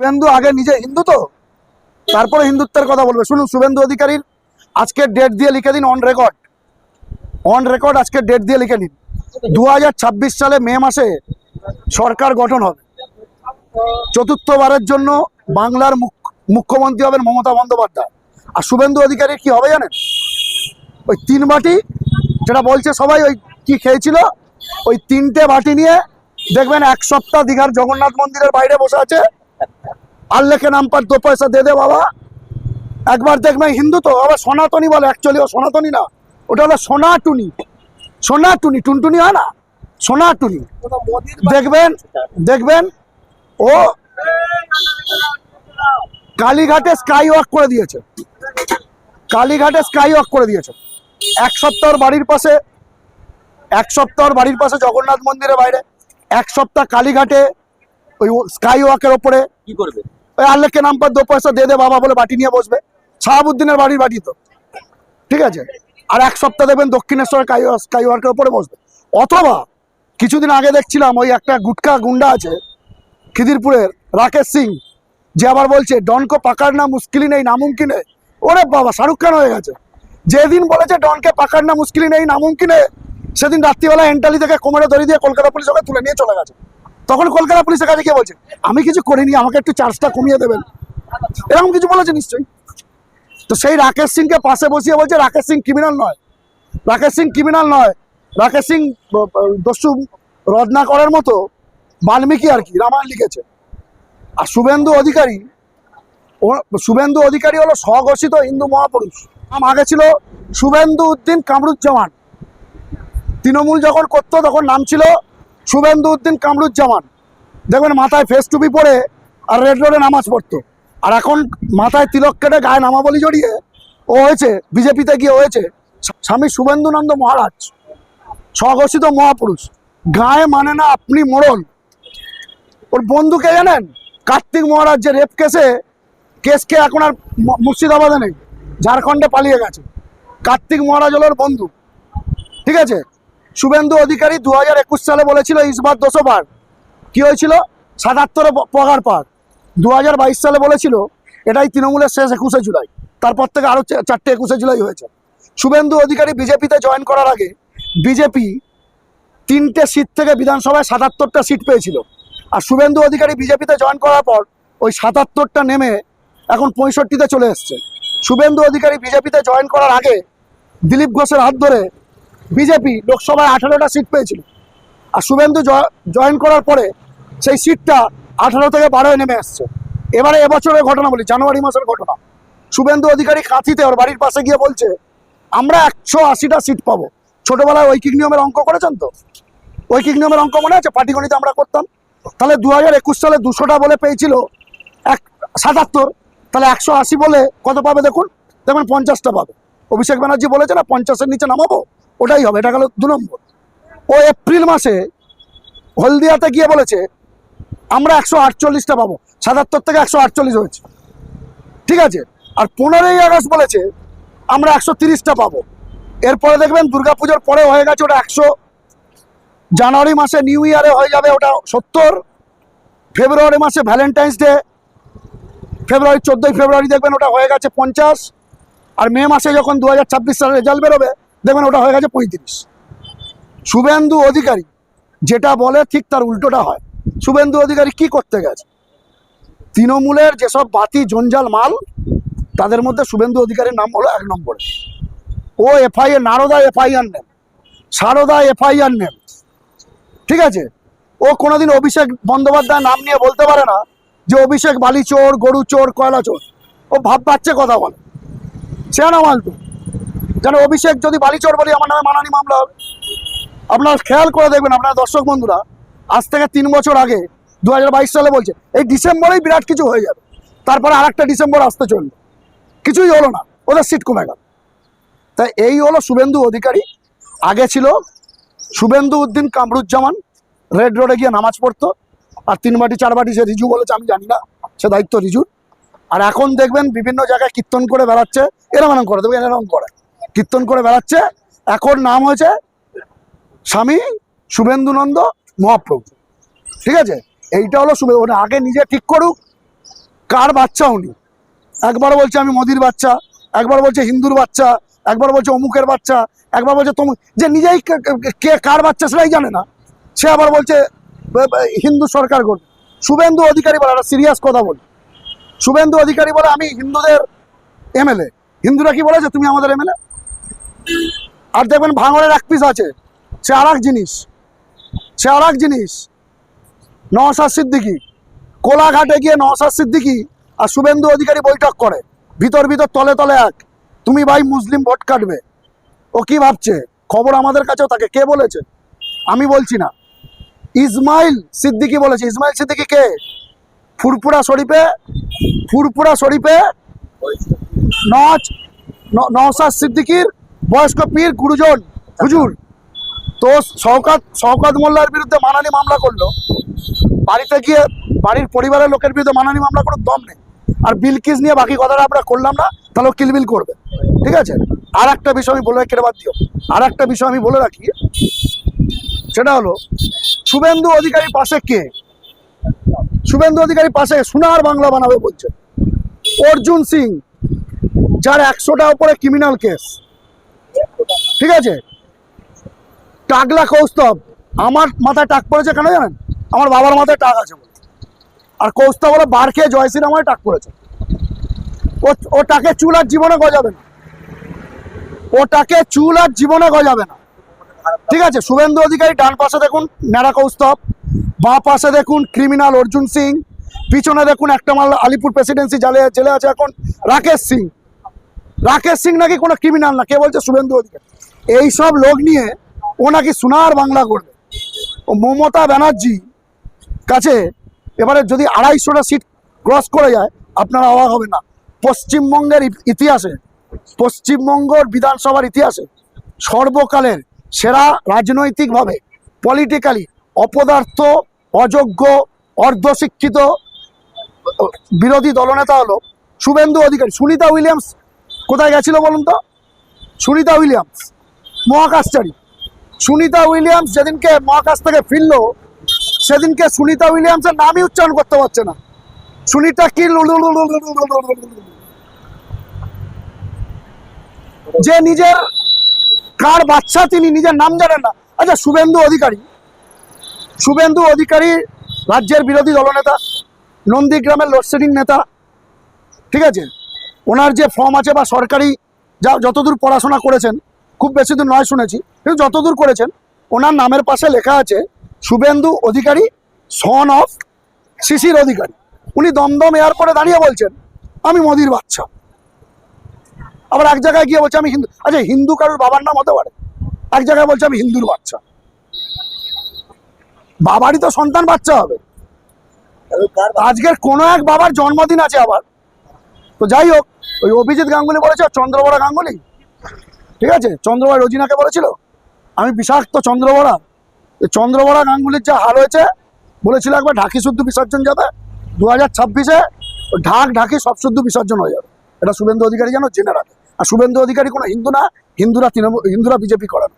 শুভেন্দু আগে নিজে হিন্দু তো? তারপরে হিন্দুত্বের কথা বলবে। শুনুন, শুভেন্দু অধিকারীর আজকে ডেট দিয়ে লিখে দিন অন রেকর্ড অন রেকর্ড আজকে ডেট দিয়ে লিখে নিন। দু হাজার ছাব্বিশ সালে মে মাসে সরকার গঠন হবে। চতুর্থবারের জন্য বাংলার মুখ- মুখ্যমন্ত্রী হবেন মমতা বন্দ্যোপাধ্যায়। আর শুভেন্দু অধিকারী কি হবে জানেন? ওই তিন বাটি, যেটা বলছে সবাই, ওই কি খেয়েছিল? ওই তিনটে বাটি নিয়ে দেখবেন এক সপ্তাহ দীঘার জগন্নাথ মন্দিরের বাইরে বসে আছে। লেখে নাম পার দো পয়সা দে দে বাবা। একবার দেখবেন হিন্দু তো, আবার সনাতনী বলে অ্যাকচুয়ালি ও সনাতনী না। ওটা হলো সোনাটুনি সোনাটুনি টুনটুনি হয় না? সোনাটুনি দেখবেন দেখবেন, ও কালীঘাটে স্কাই ওয়াক করে দিয়েছে। কালীঘাটে স্কাই ওয়াক করে দিয়েছে। এক সপ্তাহ বাড়ির পাশে, এক সপ্তাহ বাড়ির পাশে জগন্নাথ মন্দিরের বাইরে, এক সপ্তাহ কালীঘাটে ওই স্কাই ওয়াকের ওপরে। কি করবে? ওই আল্লেখকে নাম পার দো পয়সা দে দে বাবা বলে বাটি নিয়ে বসবে। শাহাবুদ্দিনের বাড়ির বাটি তো। ঠিক আছে? আর এক সপ্তাহ দেখবেন দক্ষিণেশ্বর স্কাই ওয়ার্কের ওপরে বসবে। অথবা কিছুদিন আগে দেখছিলাম ওই একটা গুটকা গুন্ডা আছে খিদিরপুরের রাকেশ সিং। যে আবার বলছে ডনকে পাকাড়না মুশকিলই নেই নামুমকিনে। ওরে বাবা শাহরুখ খান হয়ে গেছে। যেদিন বলেছে ডনকে পাকার না মুশকিলই নেই নামুমকিনে সেদিন রাত্রিবেলা এন্টালি থেকে কোমরে দড়ি দিয়ে কলকাতা পুলিশ ওকে তুলে নিয়ে চলে গেছে। তখন কলকাতা পুলিশের কাছে কে বলছে, আমি কিছু করিনি, আমাকে একটু চার্জটা কমিয়ে দেবেন। এরকম কিছু বলেছে নিশ্চয়ই। তো সেই রাকেশ সিংকে পাশে বসিয়ে বলছে, রাকেশ সিং ক্রিমিনাল নয়। রাকেশ সিং ক্রিমিনাল নয়। রাকেশ সিং দস্যু রদনা করার মতো বাল্মীকি আর কি, রামায়ণ লিখেছে। আর শুভেন্দু অধিকারী, ও, শুভেন্দু অধিকারী হলো স্বঘোষিত হিন্দু মহাপুরুষ। নাম আগে ছিল শুভেন্দু উদ্দিন কামরুজ্জামান। তৃণমূল যখন করতো, তখন নাম ছিল শুভেন্দু উদ্দিন কামরুজ্জামান। দেখবেন মাথায় ফেস টুপি পরে আর রেড রোডে নামাজ পড়তো। আর এখন মাথায় তিলক কেটে গায়ে নামাবলি জড়িয়ে ও হয়েছে, বিজেপিতে গিয়ে হয়েছে, স্বামী শুভেন্দুনন্দ মহারাজ, স্বঘোষিত মহাপুরুষ। গায়ে মানে না আপনি মোড়ল ওর বন্ধুকে জানেন? কার্তিক মহারাজ যে রেপ কেসে কেসকে এখন আর মুর্শিদাবাদে নেই, ঝাড়খণ্ডে পালিয়ে গেছে। কার্তিক মহারাজ হলো ওর বন্ধু। ঠিক আছে? শুভেন্দু অধিকারী দু হাজার একুশ সালে বলেছিল, ইসবার দোষো বার কি হয়েছিল? সাতাত্তর পগার পার। দু হাজার বাইশ সালে বলেছিল, এটাই তৃণমূলের শেষ একুশে জুলাই। তারপর থেকে আরও চারটে একুশে জুলাই হয়েছে। শুভেন্দু অধিকারী বিজেপিতে জয়েন করার আগে বিজেপি তিনটে সিট থেকে বিধানসভায় সাতাত্তরটা সিট পেয়েছিল। আর শুভেন্দু অধিকারী বিজেপিতে জয়েন করার পর ওই সাতাত্তরটা নেমে এখন পঁয়ষট্টিতে চলে এসছে। শুভেন্দু অধিকারী বিজেপিতে জয়েন করার আগে দিলীপ ঘোষের হাত ধরে বিজেপি লোকসভায় আঠারোটা সিট পেয়েছিল। আর শুভেন্দু জয়েন করার পরে সেই সিটটা আঠারো থেকে বারোয় নেমে আসছে। এবারে এবছরের ঘটনা বলি, জানুয়ারি মাসের ঘটনা। শুভেন্দু অধিকারী কাঁথিতে ওর বাড়ির পাশে গিয়ে বলছে, আমরা একশো আশিটা সিট পাবো। ছোটবেলায় ঐকিক নিয়মের অঙ্ক করেছেন তো? ঐকিক নিয়মের অঙ্ক মনে আছে? পাটিগণিতে আমরা করতাম। তাহলে দু হাজার একুশ সালে দুশোটা বলে পেয়েছিল এক সাতাত্তর। তাহলে একশো আশি বলে কত পাবে দেখুন? দেখবেন পঞ্চাশটা পাবে। অভিষেক ব্যানার্জি বলেছে না, পঞ্চাশের নিচে নামাবো? ওটাই হবে, এটা গেল দু নম্বর। ও এপ্রিল মাসে হলদিয়াতে গিয়ে বলেছে, আমরা একশো আটচল্লিশটা পাবো। সাতাত্তর থেকে একশো আটচল্লিশ হয়েছে। ঠিক আছে? আর পনেরোই আগস্ট বলেছে, আমরা একশো তিরিশটা পাবো। এরপরে দেখবেন দুর্গাপুজোর পরে হয়ে গেছে ওটা একশো। জানুয়ারি মাসে নিউ ইয়ারে হয়ে যাবে ওটা সত্তর। ফেব্রুয়ারি মাসে ভ্যালেন্টাইন্স ডে। ফেব্রুয়ারি, চোদ্দোই ফেব্রুয়ারি দেখবেন ওটা হয়ে গেছে পঞ্চাশ। আর মে মাসে যখন দু হাজার ছাব্বিশ সালে রেজাল্ট বেরোবে দেখবেন ওটা হয়ে গেছে পঁয়ত্রিশ। শুভেন্দু অধিকারী যেটা বলে ঠিক তার উল্টোটা হয়। শুভেন্দু অধিকারী কি করতে গেছে? তৃণমূলের যেসব বাতি জঞ্জাল মাল, তাদের মধ্যে শুভেন্দু অধিকারীর নাম হলো এক নম্বরে। ও এফআইআর, নারদা এফআইআর নেন, সারদা এফআইআর নেন। ঠিক আছে? ও কোনোদিন অভিষেক বন্দ্যোপাধ্যায় নাম নিয়ে বলতে পারে না যে অভিষেক বালি চোর গরু চোর কয়লা চোর ও ভাব পাচ্ছে কথা বলে। সে না মালতু যেন অভিষেক যদি বালি চোর বলি, আমার নামে মানানি মামলা আপনারা খেয়াল করে দেখবেন, আপনার দর্শক বন্ধুরা, আজ থেকে তিন বছর আগে দু হাজার বাইশ সালে বলছে, এই ডিসেম্বরেই বিরাট কিছু হয়ে যাবে। তারপরে আর একটা ডিসেম্বর আসতে চলবে। কিছুই হলো না, ওদের সিট কমে গেল। তাই এই হলো শুভেন্দু অধিকারী। আগে ছিল শুভেন্দু উদ্দিন কামরুজ্জামান, রেড রোডে গিয়ে নামাজ পড়তো। আর তিন বাটি, চার বাটি সে রিজু বলেছে, আমি জানি না, সে দায়িত্ব রিজুর। আর এখন দেখবেন বিভিন্ন জায়গায় কীর্তন করে বেড়াচ্ছে এরম এরম করে দেখবেন এরকম করে। কীর্তন করে বেড়াচ্ছে। এখন নাম হয়েছে স্বামী শুভেন্দুনন্দ মহাপ্রভু। ঠিক আছে? এইটা হলো শুভে আগে নিজে ঠিক করুক। কার বাচ্চা উনি? একবার বলছে আমি মোদির বাচ্চা, একবার বলছে হিন্দুর বাচ্চা, একবার বলছে অমুকের বাচ্চা, একবার বলছে তমুক যে নিজেই কে- কার বাচ্চা সেটাই জানে না। সে আবার বলছে হিন্দু সরকার করবে শুভেন্দু অধিকারী বলে, একটা সিরিয়াস কথা বলি। শুভেন্দু অধিকারী বলে, আমি হিন্দুদের এমএলএ হিন্দুরা কি বলেছে? তুমি আমাদের এমএলএ আর দেখবেন ভাঙড়ের এক পিস আছে। সে আর জিনিস। সে আর জিনিস। নওশাদ সিদ্দিকি। কোলাঘাটে গিয়ে নওশাদ সিদ্দিকি আর শুভেন্দু অধিকারী বৈঠক করে। ভিতর ভিতর, তলে তলে এক। তুমি ভাই মুসলিম ভোট কাটবে। ও কি ভাবছে? খবর আমাদের কাছেও তাকে কে বলেছে? আমি বলছি না। ইসমাইল সিদ্দিকি বলেছে। ইসমাইল সিদ্দিকি কে? ফুরপুরা শরীফে? ফুরপুরা শরীফে? নজ ন- নওশাদ সিদ্দিকির বয়স্ক পীর গুরুজন, হুজুর, তো শওকাত শওকাত মোল্লার বিরুদ্ধে মানানি মামলা করল। বাড়িতে গিয়ে বাড়ির পরিবারের লোকের বিরুদ্ধে মানানি মামলা করার দম নেই। আর বিলকিস নিয়ে বাকি কথাটা আমরা করলাম না, তাহলে কিলবিল করবে। ঠিক আছে? আর একটা বিষয় আমি বলে রাখি বাদ দিও। আর একটা বিষয় আমি বলে রাখি, সেটা হলো, শুভেন্দু অধিকারীর পাশে কে? শুভেন্দু অধিকারীর পাশে সোনার বাংলা বানাবে বলছে। অর্জুন সিং, যার একশোটা উপরে ক্রিমিনাল কেস ঠিক আছে? টাকলা কৌস্তব, আমার মাথায় টাক পড়েছে কেন জানেন? আমার বাবার মাথায় টাক আছে আর কৌস্তব হলো বার খেয়ে জয়শ্রী আমায় টাক পড়েছে। ও টাকে চুল আর জীবনে গজাবে না। ও টাকে চুল আর জীবনে গজাবে না। ঠিক আছে? শুভেন্দু অধিকারী ডান পাশে দেখুন ন্যাড়া কৌস্তব, বাঁ পাশে দেখুন ক্রিমিনাল অর্জুন সিং, পিছনে দেখুন একটা মাল আলিপুর প্রেসিডেন্সি জেলে জেলে আছে এখন রাকেশ সিং। রাকেশ সিং নাকি কোনো ক্রিমিনাল না, কে বলছে শুভেন্দু অধিকারী। এইসব লোক নিয়ে ও নাকি সোনার বাংলা করবে। ও মমতা ব্যানার্জি কাছে এবারে যদি আড়াইশোটা সিট ক্রস করে যায়, আপনারা অবাক হবে না। পশ্চিমবঙ্গের ইতিহাসে, পশ্চিমবঙ্গর বিধানসভার ইতিহাসে সর্বকালের সেরা রাজনৈতিকভাবে পলিটিক্যালি অপদার্থ, অযোগ্য, অর্ধশিক্ষিত, বিরোধী দলনেতা হলো শুভেন্দু অধিকারী। সুনিতা উইলিয়ামস কোথায় গেছিল বলুন তো সুনিতা উইলিয়ামস মহাকাশচারী সুনিতা উইলিয়ামস যেদিনকে মহাকাশ থেকে ফিরলো সেদিনকে সুনিতা উইলিয়ামসের নামই উচ্চারণ করতে পারছে না সুনিতা কি যে নিজের কার বাচ্চা তিনি নিজের নাম জানেন না আচ্ছা শুভেন্দু অধিকারী শুভেন্দু অধিকারী রাজ্যের বিরোধী দলনেতা নন্দীগ্রামের লোডশেডিং নেতা ঠিক আছে ওনার যে ফর্ম আছে বা সরকারি যা যতদূর পড়াশোনা করেছেন, খুব বেশি দূর নয় শুনেছি, কিন্তু যতদূর করেছেন, ওনার নামের পাশে লেখা আছে, শুভেন্দু অধিকারী সন অফ শিশির অধিকারী। উনি দমদম এয়ারপোর্টে দাঁড়িয়ে বলছেন, আমি মোদির বাচ্চা আবার এক জায়গায় গিয়ে বলছে, আমি হিন্দু। আচ্ছা হিন্দু কারোর বাবার নাম হতে পারে? এক জায়গায় বলছে, আমি হিন্দুর বাচ্চা বাবারই তো সন্তান, বাচ্চা হবে। আজকের কোনো এক বাবার জন্মদিন আছে আবার। তো যাই হোক ওই অভিজিৎ গাঙ্গুলি বলেছে চন্দ্রবড়া গাঙ্গুলি? ঠিক আছে? চন্দ্রবড়া রোজিনাকে বলেছিল? আমি বিষাক্ত চন্দ্রবড়া। এই চন্দ্রবড়া গাঙ্গুলির যা হাল হয়েছে, বলেছিল একবার ঢাকি শুদ্ধ বিসর্জন যাবে। দু হাজার ছাব্বিশে ঢাক, ঢাকি সব শুদ্ধ বিসর্জন হয়ে যাবে। এটা শুভেন্দু অধিকারী যেন জেনে রাখে। আর শুভেন্দু অধিকারী কোনো হিন্দু না, হিন্দুরা তৃণমূল, হিন্দুরা বিজেপি করে না।